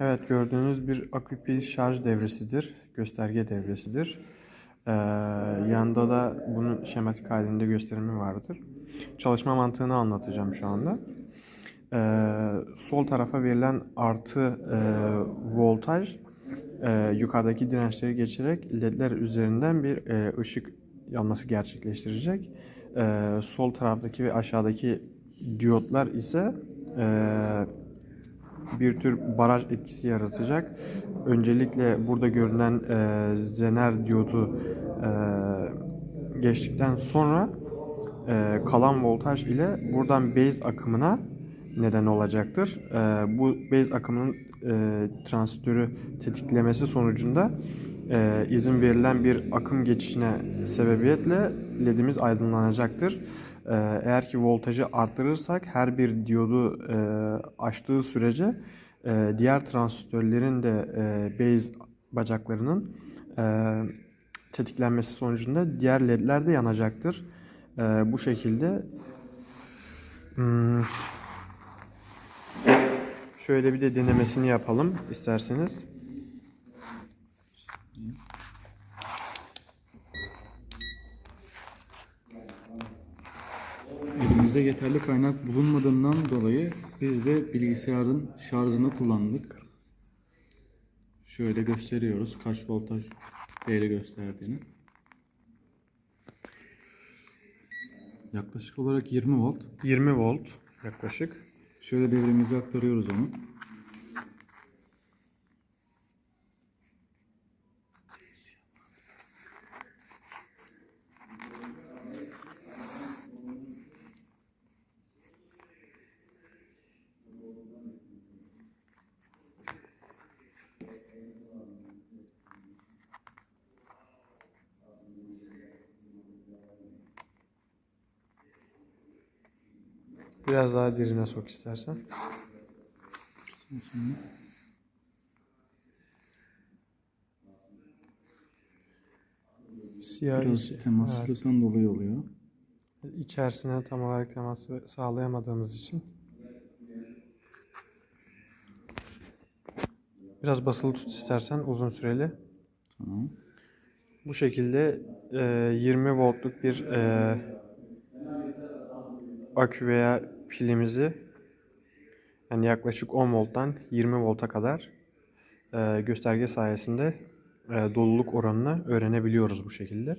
Evet gördüğünüz bir akü pil şarj devresidir. Gösterge devresidir. Ee, yanında da bunun şematik halinde gösterimi vardır. Çalışma mantığını anlatacağım şu anda. Ee, sol tarafa verilen artı e, voltaj e, yukarıdaki dirençleri geçerek ledler üzerinden bir e, ışık yanması gerçekleştirecek. Ee, sol taraftaki ve aşağıdaki diyotlar ise e, bir tür baraj etkisi yaratacak. Öncelikle burada görünen e, zener diyodu e, geçtikten sonra e, kalan voltaj ile buradan base akımına neden olacaktır. E, bu base akımının e, transistörü tetiklemesi sonucunda e, izin verilen bir akım geçişine sebebiyetle ledimiz aydınlanacaktır. E, eğer ki voltajı arttırırsak her bir diyodu e, açtığı sürece e, diğer transistörlerin de e, base bacaklarının e, tetiklenmesi sonucunda diğer ledler de yanacaktır. E, bu şekilde hmm, şöyle bir de denemesini yapalım isterseniz. Elimizde yeterli kaynak bulunmadığından dolayı biz de bilgisayarın şarjını kullandık. Şöyle gösteriyoruz kaç voltaj değeri gösterdiğini. Yaklaşık olarak 20 volt. 20 volt yaklaşık. Şöyle devremizi aktarıyoruz onu. Biraz daha derine sok istersen. Siyah Biraz içi- temassızlıktan dolayı oluyor. evet. içerisine tam olarak temas sağlayamadığımız için. Biraz basılı tut istersen uzun süreli. Tamam. Bu şekilde e, 20 voltluk bir e, akü veya pilimizi yani yaklaşık 10 volttan 20 volta kadar e, gösterge sayesinde e, doluluk oranını öğrenebiliyoruz bu şekilde.